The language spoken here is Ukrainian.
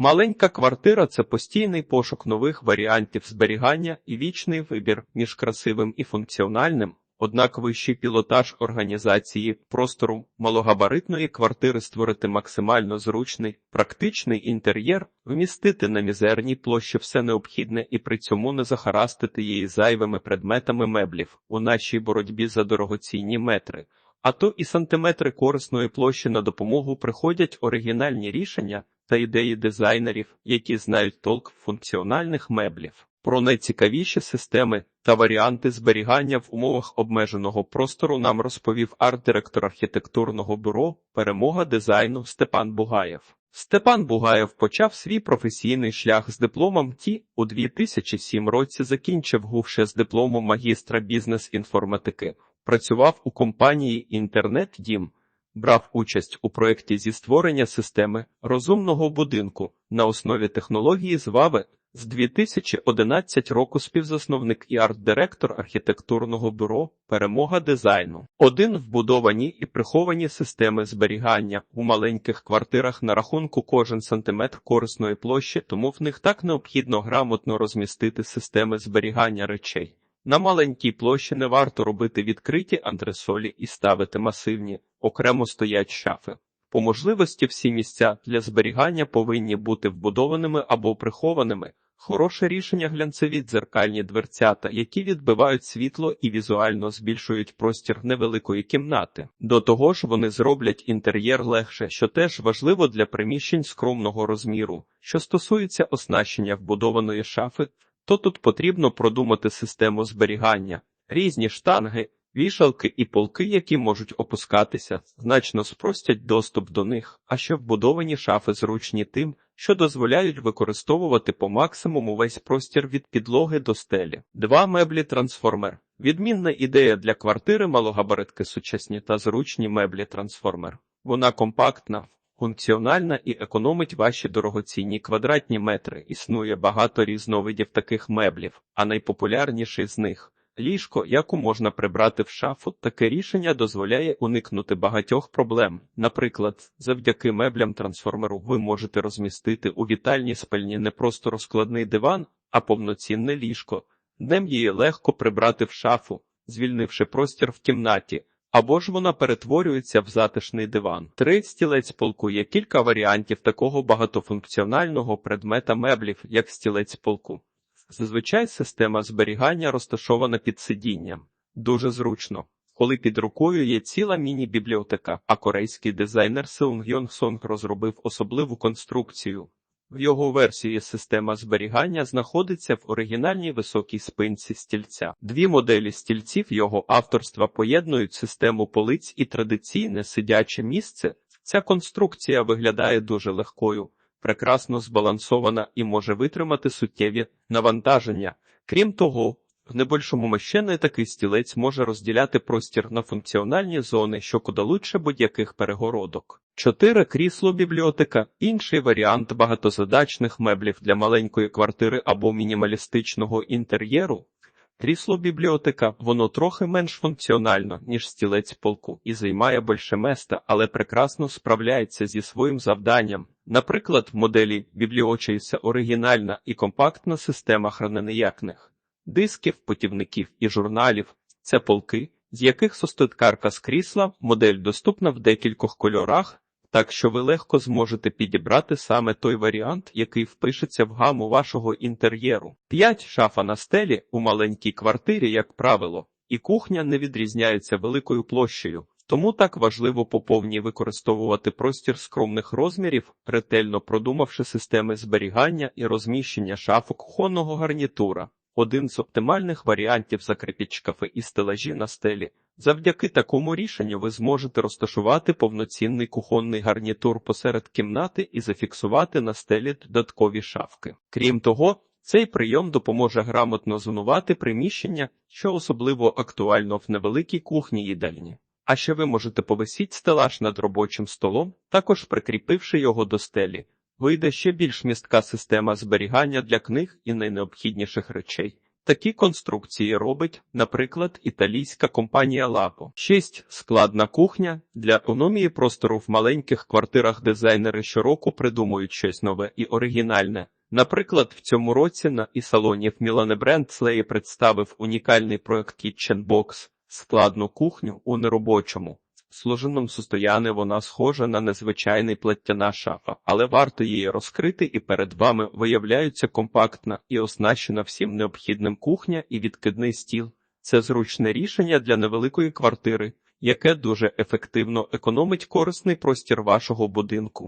Маленька квартира це постійний пошук нових варіантів зберігання і вічний вибір між красивим і функціональним. Однак вищий пілотаж організації простору малогабаритної квартири створити максимально зручний, практичний інтер'єр, вмістити на мізерній площі все необхідне і при цьому не захарастити її зайвими предметами меблів у нашій боротьбі за дорогоцінні метри. А то і сантиметри корисної площі на допомогу приходять оригінальні рішення та ідеї дизайнерів, які знають толк функціональних меблів. Про найцікавіші системи та варіанти зберігання в умовах обмеженого простору нам розповів арт-директор архітектурного бюро Перемога дизайну Степан Бугаєв. Степан Бугаєв почав свій професійний шлях з дипломом ТІ у 2007 році. Закінчив гувше з дипломом магістра бізнес-інформатики. Працював у компанії Інтернет Дім. Брав участь у проєкті зі створення системи розумного будинку на основі технології звави з 2011 року співзасновник і арт-директор архітектурного бюро Перемога дизайну. Один вбудовані і приховані системи зберігання у маленьких квартирах на рахунку кожен сантиметр корисної площі, тому в них так необхідно грамотно розмістити системи зберігання речей. На маленькій площі не варто робити відкриті антресолі і ставити масивні, окремо стоять шафи. По можливості всі місця для зберігання повинні бути вбудованими або прихованими. Хороше рішення глянцеві дзеркальні дверцята, які відбивають світло і візуально збільшують простір невеликої кімнати. До того ж, вони зроблять інтер'єр легше, що теж важливо для приміщень скромного розміру. Що стосується оснащення вбудованої шафи, то тут потрібно продумати систему зберігання, різні штанги, вішалки і полки, які можуть опускатися, значно спростять доступ до них, а ще вбудовані шафи зручні тим, що дозволяють використовувати по максимуму весь простір від підлоги до стелі. Два меблі трансформер. Відмінна ідея для квартири малогабаритки сучасні та зручні меблі трансформер. Вона компактна. Функціональна і економить ваші дорогоцінні квадратні метри. Існує багато різновидів таких меблів, а найпопулярніший з них ліжко, яку можна прибрати в шафу. Таке рішення дозволяє уникнути багатьох проблем. Наприклад, завдяки меблям трансформеру ви можете розмістити у вітальній спальні не просто розкладний диван, а повноцінне ліжко. Днем її легко прибрати в шафу, звільнивши простір в кімнаті. Або ж вона перетворюється в затишний диван. Три стілець полку є кілька варіантів такого багатофункціонального предмета меблів, як стілець полку. Зазвичай система зберігання розташована під сидінням. Дуже зручно. Коли під рукою є ціла міні-бібліотека, а корейський дизайнер Сеунг Йонг Сонг розробив особливу конструкцію. В його версії система зберігання знаходиться в оригінальній високій спинці стільця. Дві моделі стільців його авторства поєднують систему полиць і традиційне сидяче місце. Ця конструкція виглядає дуже легкою, прекрасно збалансована і може витримати суттєві навантаження. Крім того, в небольшому мещені такий стілець може розділяти простір на функціональні зони, що куди лучше будь-яких перегородок. Чотири крісло бібліотека інший варіант багатозадачних меблів для маленької квартири або мінімалістичного інтер'єру. Крісло бібліотека, воно трохи менш функціонально, ніж стілець полку, і займає більше места, але прекрасно справляється зі своїм завданням. Наприклад, в моделі бібліочейся оригінальна і компактна система храненеякних дисків, путівників і журналів. Це полки, з яких состоткарка з крісла, модель доступна в декількох кольорах, так що ви легко зможете підібрати саме той варіант, який впишеться в гаму вашого інтер'єру. 5 шафа на стелі у маленькій квартирі, як правило, і кухня не відрізняється великою площею. Тому так важливо по повній використовувати простір скромних розмірів, ретельно продумавши системи зберігання і розміщення шафок кухонного гарнітура. Один з оптимальних варіантів закріпіть шкафи і стелажі на стелі. Завдяки такому рішенню ви зможете розташувати повноцінний кухонний гарнітур посеред кімнати і зафіксувати на стелі додаткові шафки. Крім того, цей прийом допоможе грамотно зонувати приміщення, що особливо актуально в невеликій кухні їдальні. А ще ви можете повисіть стелаж над робочим столом, також прикріпивши його до стелі. Вийде ще більш містка система зберігання для книг і найнеобхідніших речей. Такі конструкції робить, наприклад, італійська компанія Лапо. 6. Складна кухня. Для економії простору в маленьких квартирах дизайнери щороку придумують щось нове і оригінальне. Наприклад, в цьому році на і салоні в Мілане Бренд Слеї представив унікальний проект Kitchen Box – складну кухню у неробочому. Сложеному состоянні вона схожа на незвичайний платтяна шафа, але варто її розкрити, і перед вами виявляється компактна і оснащена всім необхідним кухня і відкидний стіл. Це зручне рішення для невеликої квартири, яке дуже ефективно економить корисний простір вашого будинку.